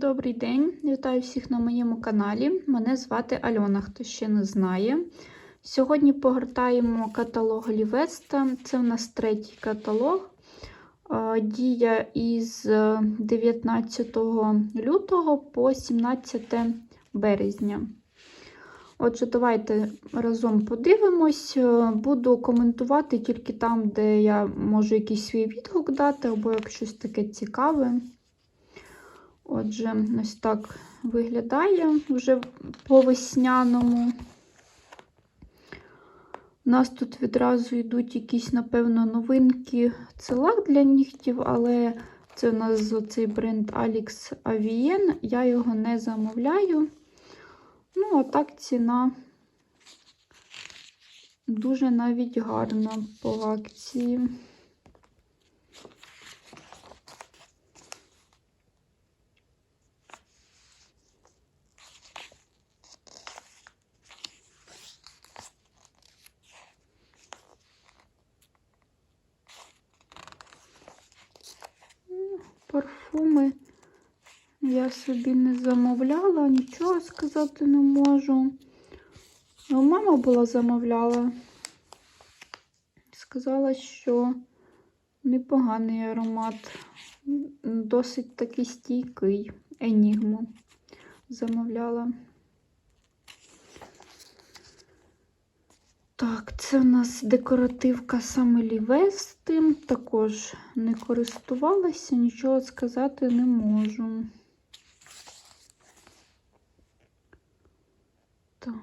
Добрий день, вітаю всіх на моєму каналі. Мене звати Альона, хто ще не знає. Сьогодні погортаємо каталог Лівеста. Це у нас третій каталог. Е, Дія із 19 лютого по 17 березня. Отже, давайте разом подивимось. Е, Буду коментувати тільки там, де я можу якийсь свій відгук дати, або як щось таке цікаве. Отже, ось так виглядає вже по весняному. У нас тут відразу йдуть якісь, напевно, новинки. Це лак для нігтів, але це у нас оцей бренд Alex Avien. Я його не замовляю. Ну, а так ціна дуже навіть гарна по акції. Парфуми я собі не замовляла, нічого сказати не можу. Ну, мама була замовляла. Сказала, що непоганий аромат, досить такий стійкий енігму замовляла. Так, це у нас декоративка саме Лівести. Також не користувалася, нічого сказати не можу. Так.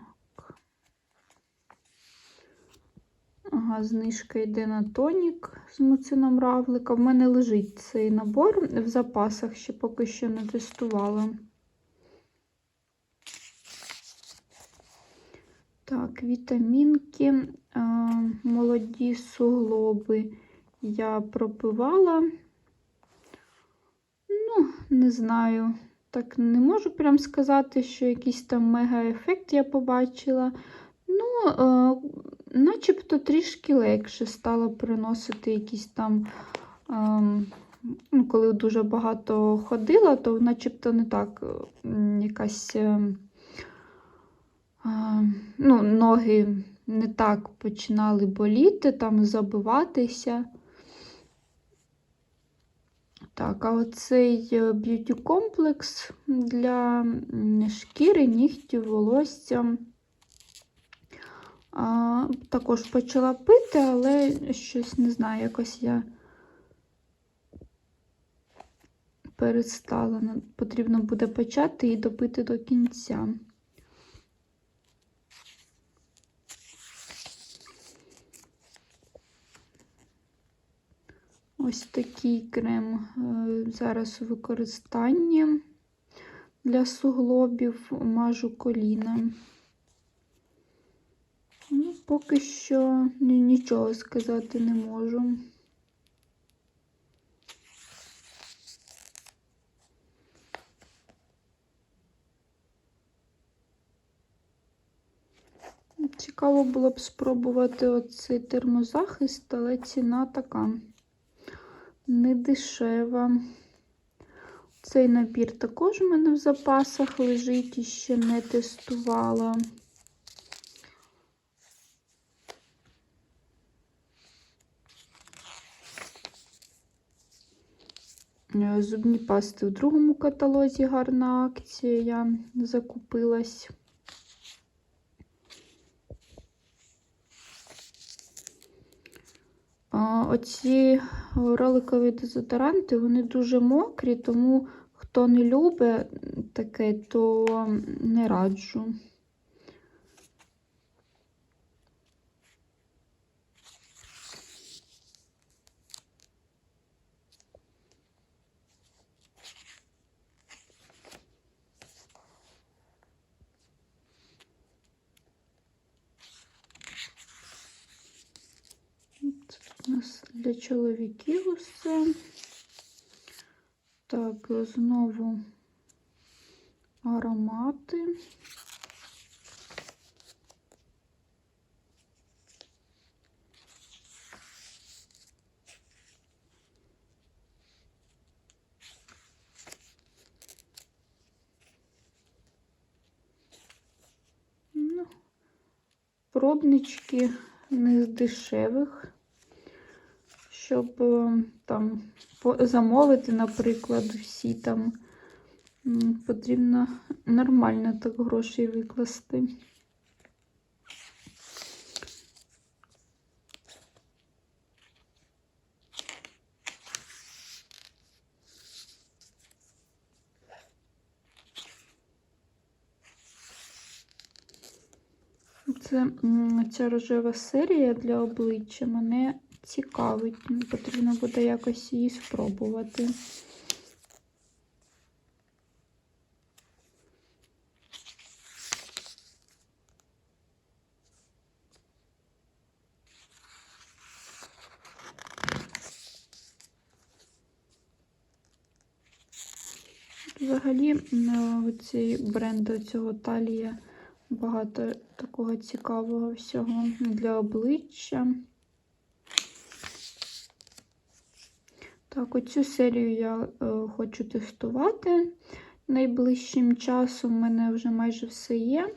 Ага, знижка йде на тонік з муцином равлика. В мене лежить цей набор в запасах, ще поки що не тестувала. Так, вітамінки, а, молоді суглоби я пропивала. Ну, не знаю, так не можу прям сказати, що якийсь там мега-ефект я побачила. Ну, а, начебто трішки легше стало приносити якісь там, ну, коли дуже багато ходила, то начебто не так якась ну, ноги не так починали боліти, там забиватися. Так, а оцей е, б'юті комплекс для шкіри, нігтів, волосся. А, Також почала пити, але щось не знаю, якось я перестала. Потрібно буде почати і допити до кінця. Ось такий крем е, зараз у використанні для суглобів мажу коліна. Ну, Поки що нічого сказати не можу. Цікаво було б спробувати оцей термозахист, але ціна така не дешева. Цей набір також у мене в запасах лежить і ще не тестувала. Е, зубні пасти в другому каталозі гарна акція, я закупилась. Оці роликові дезодоранти, вони дуже мокрі, тому хто не любить таке, то не раджу. для чоловіків усе. Так, знову аромати. Ну, пробнички не з дешевих щоб е, там замовити, наприклад, всі там потрібно нормально так грошей викласти. Це ця рожева серія для обличчя мене цікавить. Потрібно буде якось її спробувати. Взагалі, м, оцей бренд цього талія багато такого цікавого всього для обличчя. Так, оцю серію я е, хочу тестувати найближчим часом. У мене вже майже все є.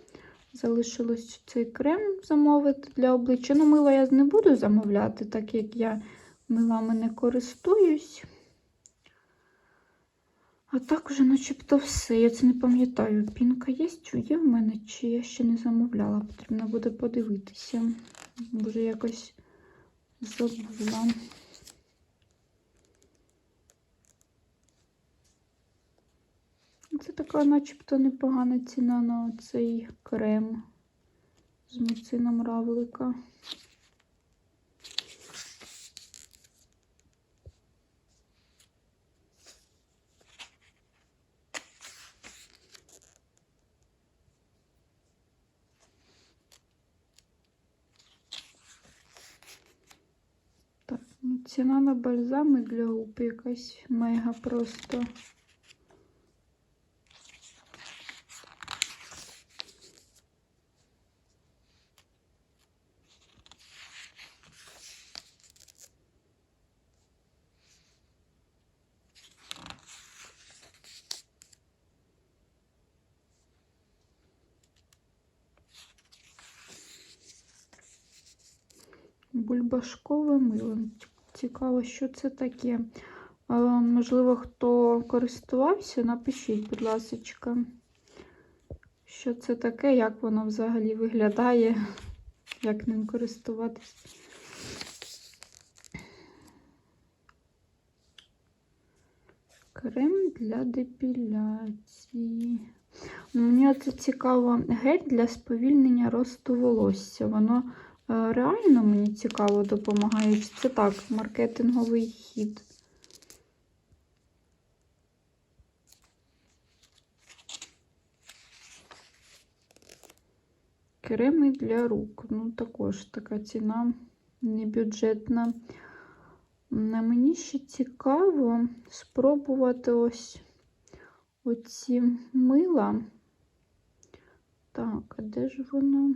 Залишилось цей крем замовити для обличчя. Ну, мило я не буду замовляти, так як я милами не користуюсь. А так вже начебто все. Я це не пам'ятаю. Пінка є, чи є в мене, чи я ще не замовляла. Потрібно буде подивитися. Може, якось забула. Це така начебто непогана ціна на цей крем з муцином равлика. Ну ціна на бальзами для губ якась мега просто. Бульбашкове мило. Цікаво, що це таке. Можливо, хто користувався, напишіть, будь ласка, що це таке, як воно взагалі виглядає, як ним користуватись. Крем для депіляції. Ну, Мені це цікаво гель для сповільнення росту волосся. Воно реально мені цікаво допомагає. Чи це так, маркетинговий хід? Креми для рук. Ну, також така ціна небюджетна. На мені ще цікаво спробувати ось оці мила. Так, а де ж воно?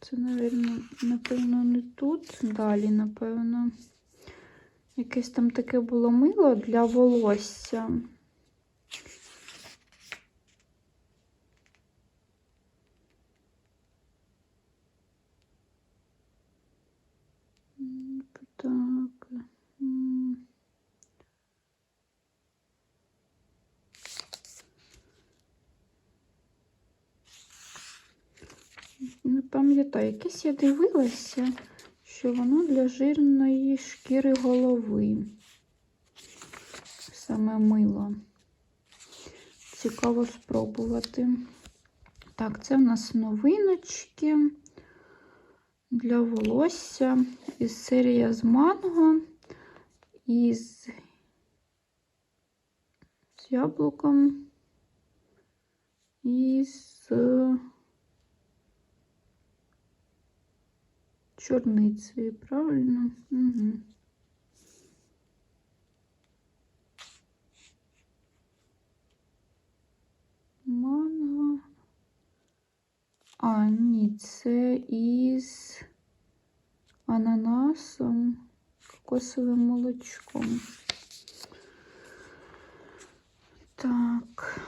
Це, напевно, не тут. Далі, напевно. Якесь там таке було мило для волосся. Не пам'ятаю, якесь я дивилася, що воно для жирної шкіри голови. Саме мило. Цікаво спробувати. Так, це в нас новиночки для волосся із серія з манго і з, з яблуком і з чорницею, правильно? Угу. Манго. А, ні, це із ананасом, кокосовим молочком. Так.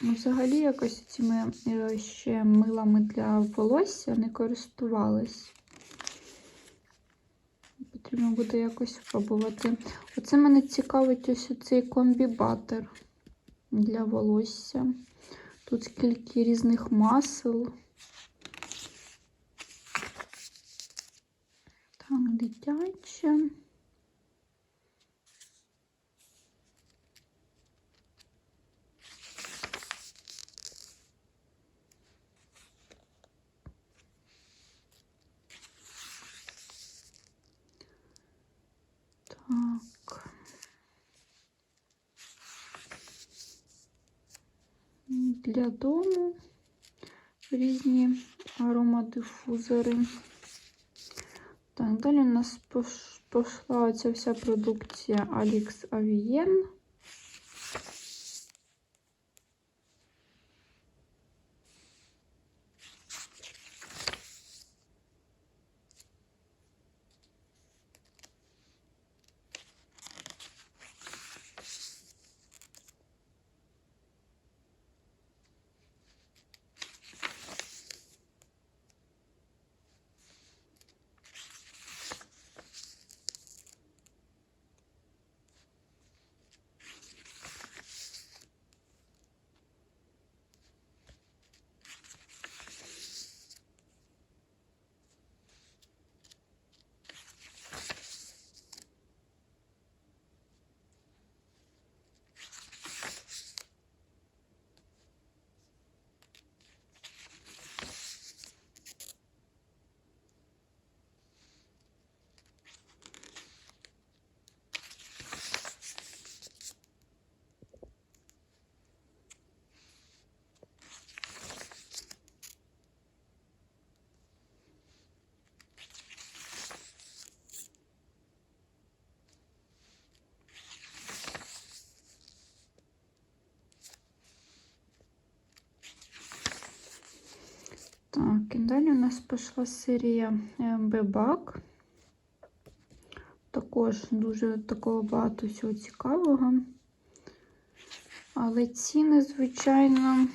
Ну, Взагалі якось цими е, ще милами для волосся не користувалась. Потрібно буде якось спробувати. Оце мене цікавить ось цей комбі-батер для волосся. Тут скільки різних масел. Так, дитяче. Так. Для дому різні аромадифузори. Так, далі у нас пош- пішла ця вся продукція Alix Avien. Так, і далі у нас пішла серія е, Бебак. Також дуже такого багато всього цікавого. Але ціни, звичайно,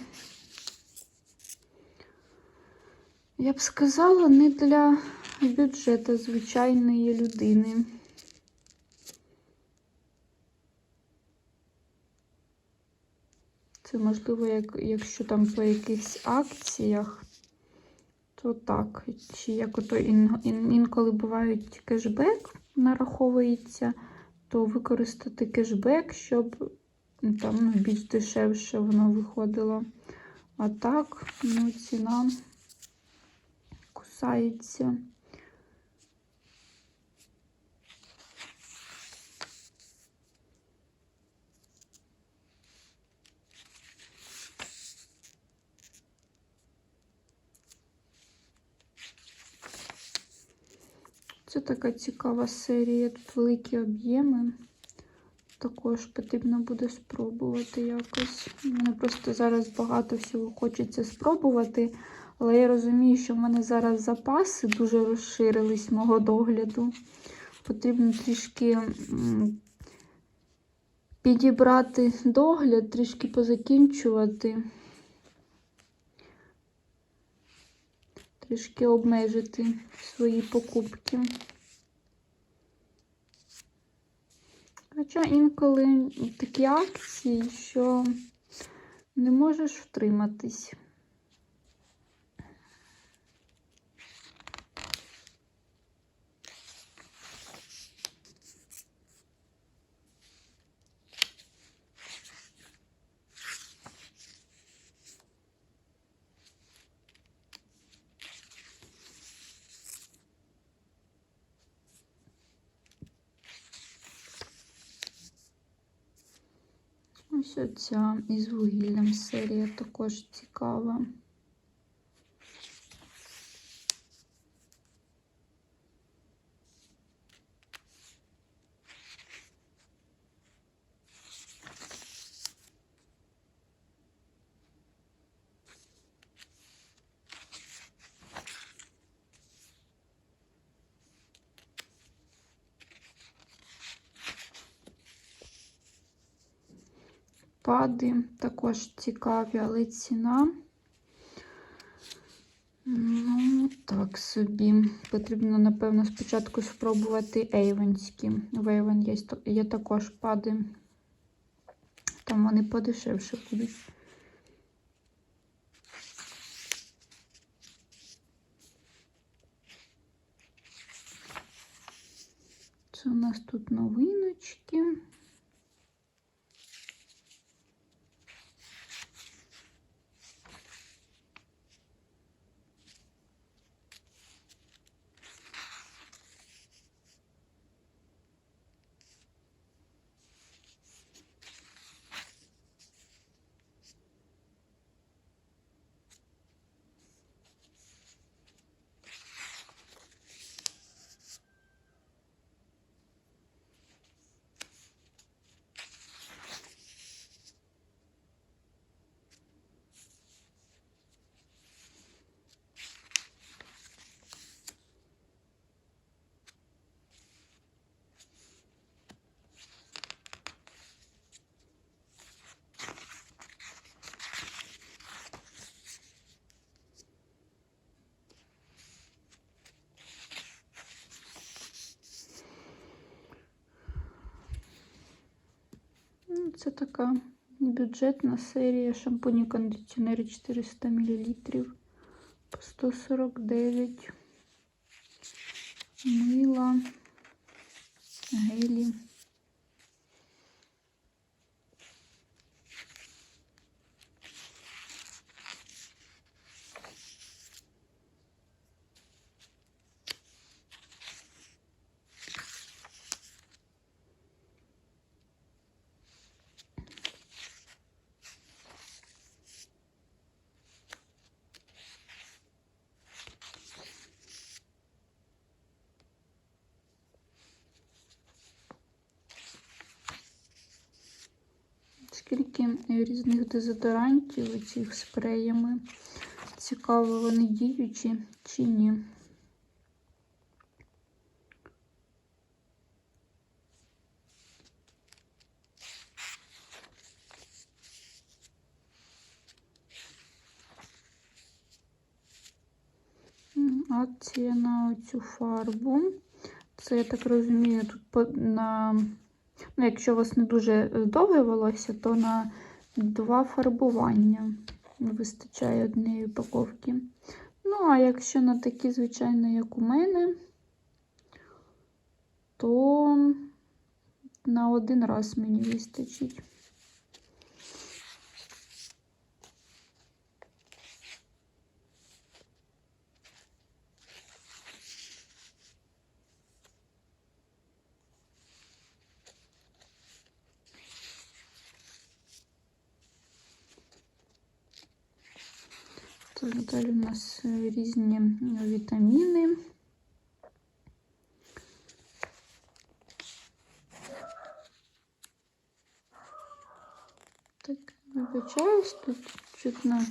я б сказала, не для бюджету звичайної людини. Це можливо, як, якщо там по якихось акціях, то так. Чи як ото ін, ін, інколи бувають кешбек нараховується, то використати кешбек, щоб там ну, більш дешевше воно виходило. А так, ну, ціна кусається. Це така цікава серія, тут великі об'єми. Також потрібно буде спробувати якось. У мене просто зараз багато всього хочеться спробувати, але я розумію, що в мене зараз запаси дуже розширились мого догляду. Потрібно трішки підібрати догляд, трішки позакінчувати, трішки обмежити свої покупки. Хоча інколи такі акції, що не можеш втриматись. Ось із вугіллям серія також цікава. Пади також цікаві, але ціна. Ну, так собі. Потрібно, напевно, спочатку спробувати ейвенські. В Avon є, є також пади. Там вони подешевше будуть. Це у нас тут новиночки. Ну, Це така бюджетна серія шампуні кондиціонери 400 мл по 149 мила, гелі. Скільки різних дезодорантів цих спреями. Цікаво, вони діючі чи ні. Акція на цю фарбу. Це, я так розумію, тут на Ну, якщо у вас не дуже е, довге волосся, то на два фарбування вистачає однієї упаковки. Ну, а якщо на такі, звичайно, як у мене, то на один раз мені вистачить. Так, далі у нас е, різні вітаміни. Так, вибачаюсь, тут чутно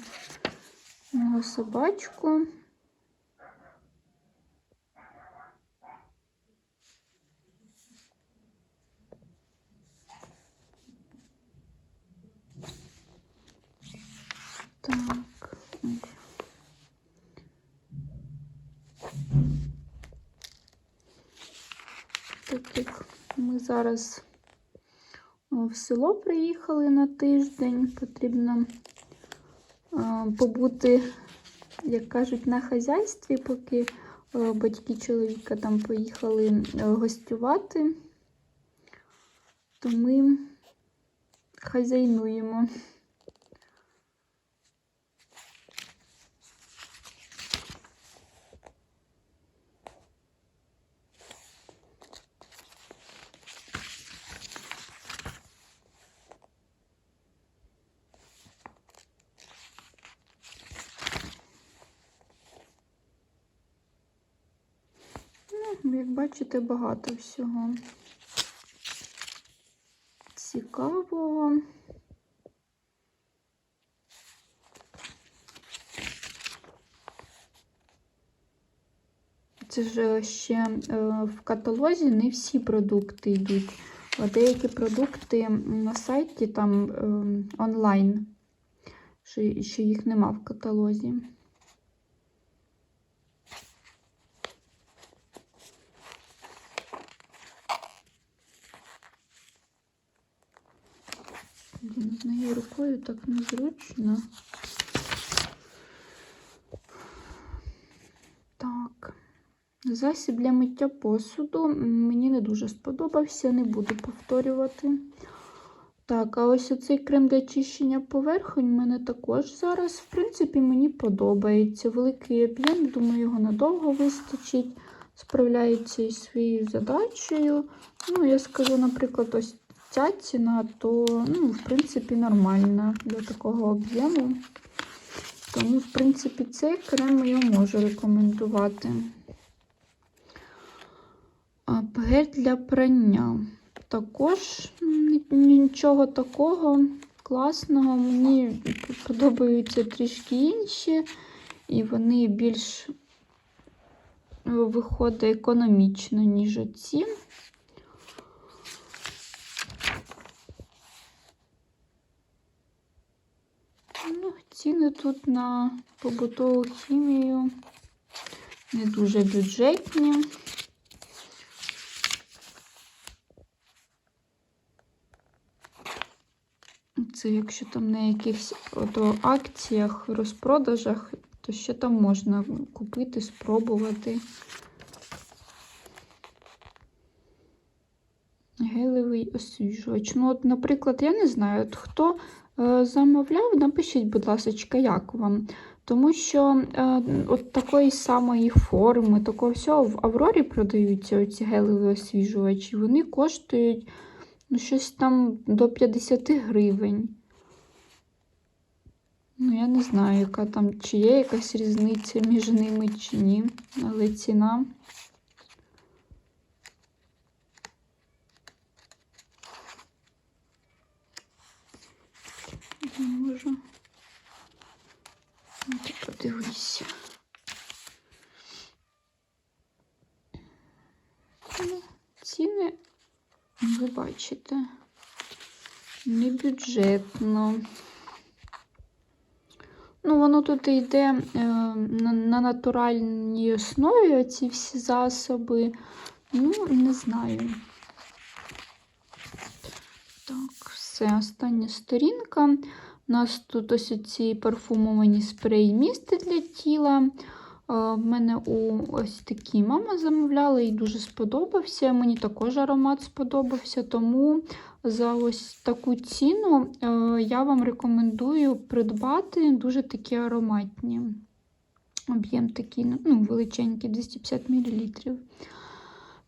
мого собачку. Так. ой. Так як ми зараз в село приїхали на тиждень, потрібно побути, як кажуть, на хазяйстві, поки батьки чоловіка там поїхали е, гостювати, то ми хазяйнуємо. Як бачите, багато всього цікавого. Це ж ще е, в каталозі не всі продукти йдуть. А деякі продукти на сайті там е, онлайн, що їх нема в каталозі. Блін, з нею рукою так незручно. Так. Засіб для миття посуду мені не дуже сподобався, не буду повторювати. Так, а ось оцей крем для чищення поверхонь мене також зараз, в принципі, мені подобається. Великий об'єм, думаю, його надовго вистачить. Справляється із своєю задачею. Ну, я скажу, наприклад, ось ця ціна, то, ну, в принципі, нормальна для такого об'єму. Тому, в принципі, цей крем я можу рекомендувати. Гель для прання. Також нічого такого класного. Мені подобаються трішки інші, і вони більш виходить економічно, ніж оці. Ну, ціни тут на побутову хімію не дуже бюджетні. Це якщо там на якихось ото акціях, розпродажах, то ще там можна купити, спробувати. Гелевий освіжувач. Ну, от, наприклад, я не знаю, от хто замовляв, напишіть, будь ласка, як вам. Тому що е, от такої самої форми, такого всього в Аврорі продаються оці гелеві освіжувачі, вони коштують ну, щось там до 50 гривень. Ну, я не знаю, яка там, чи є якась різниця між ними, чи ні, але ціна. Ну, ти. Ну, ціни, ви бачите, не бюджетно. Ну, воно тут йде е, на, на натуральній основі ці всі засоби. Ну, не знаю. Так, все, остання сторінка. У нас тут ось ці парфумовані спреї місти для тіла. Е, в мене у ось такі мама замовляла, їй дуже сподобався. Мені також аромат сподобався, тому за ось таку ціну е, я вам рекомендую придбати дуже такі ароматні. Об'єм такий ну, величенький, 250 мл.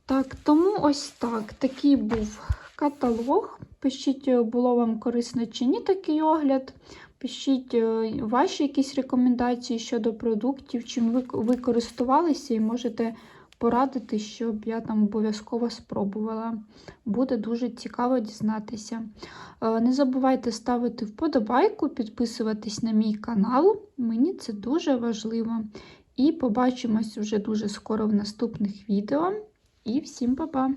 Так, тому ось так. Такий був каталог. Пишіть, було вам корисно чи ні такий огляд. Пишіть е, ваші якісь рекомендації щодо продуктів, чим ви, ви користувалися і можете порадити, щоб я там обов'язково спробувала. Буде дуже цікаво дізнатися. Е, не забувайте ставити вподобайку, підписуватись на мій канал. Мені це дуже важливо. І побачимось вже дуже скоро в наступних відео. І всім па-па!